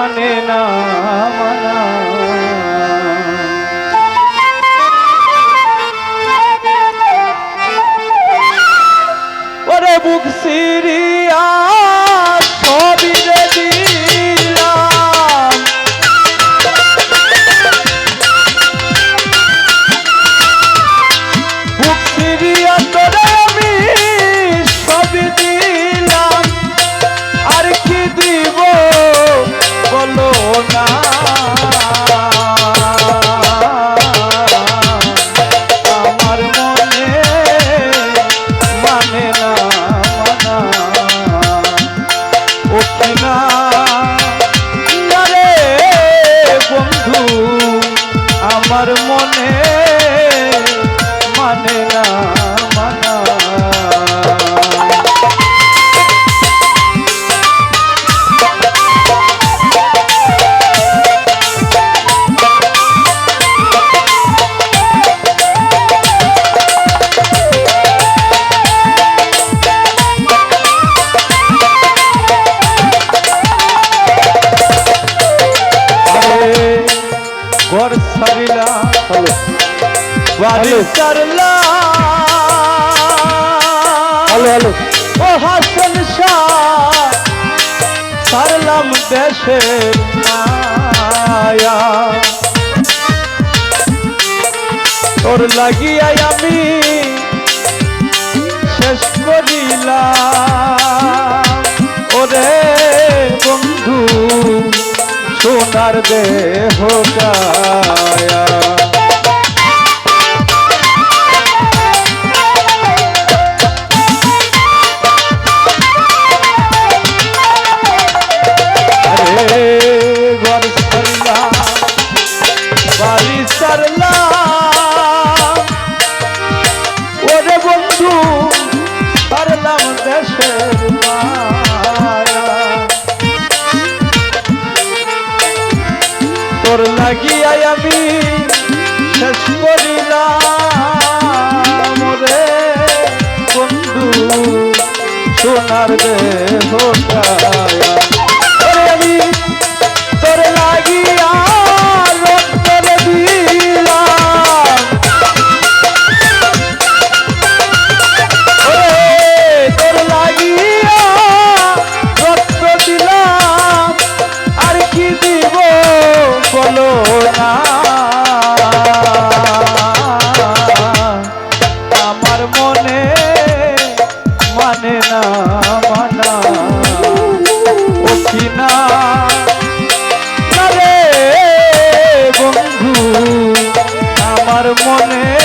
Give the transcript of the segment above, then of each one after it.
মানে না মানা। ওরে বুক হ্যালো ও হাসন শাহ, সারলাম দেশের মায়া। তোর লাগিয়াই আমি শেষ করিলাম। ওরে বন্ধু, সোনার দেহ কায়া তোর লাগিয়াই আমি শেষ করিলাম রে। বন্ধু সোনার তোর লাগিয়া আমার মনে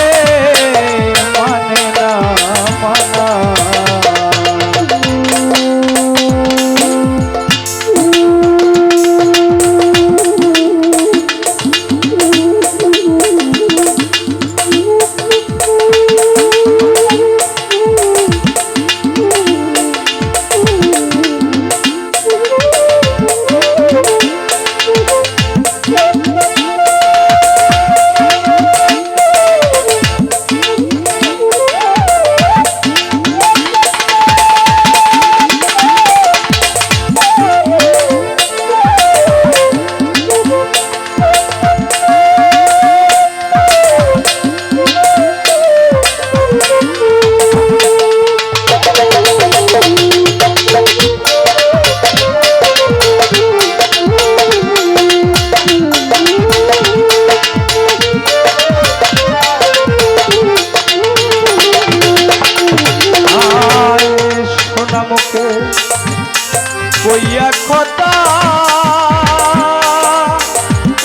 কইয়া কথা।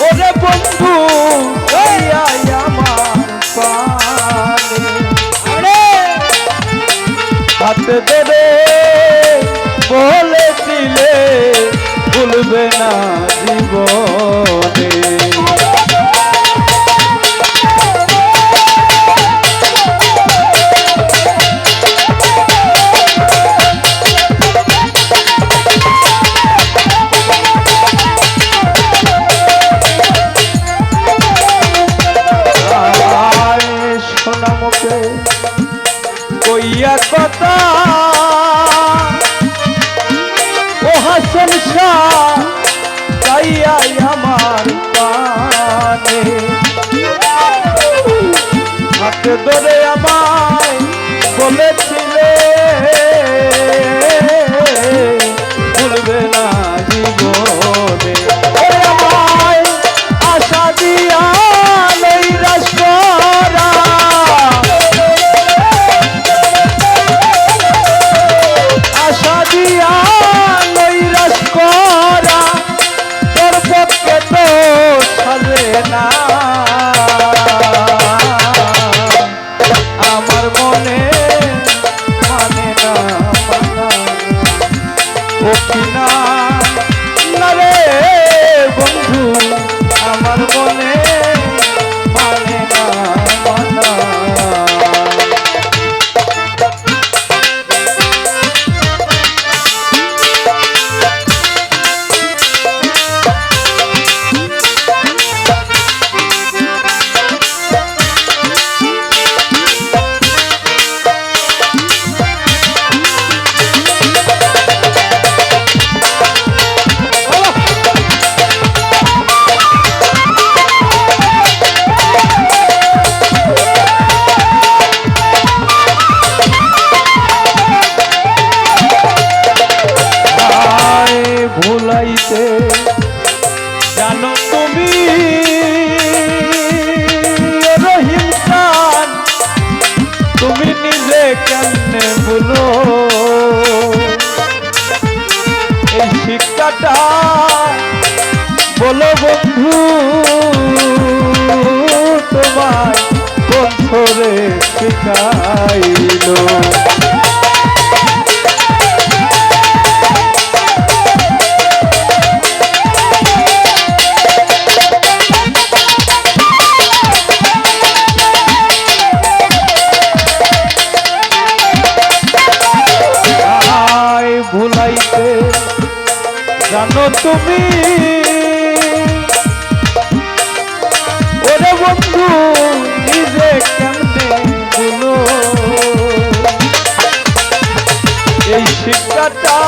ওরে বন্ধু কইয়া আমার পানে হাতে ধরে বলেছিলে ভুলবে না জীবনে। ধরে আমার চাইতে জানো তুমি, রহিম তুমি নিজে কেমনে বলো এই শিক্ষাটা বলো বন্ধু, তোমার বছরে শিখাইল। বন্ধু নিজে কেমনে হলো এই শিক্ষাটা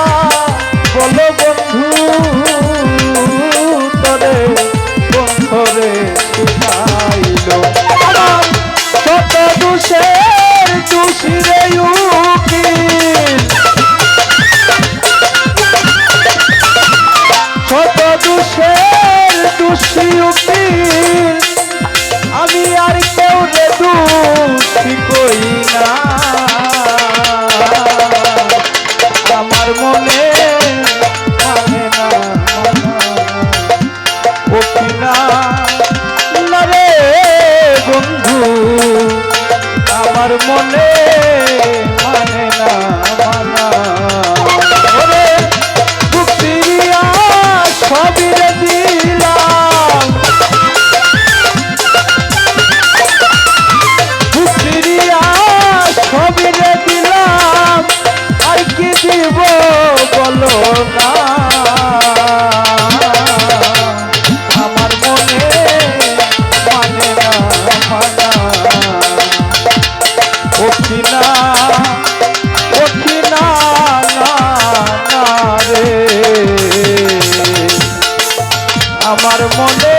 আমার মনে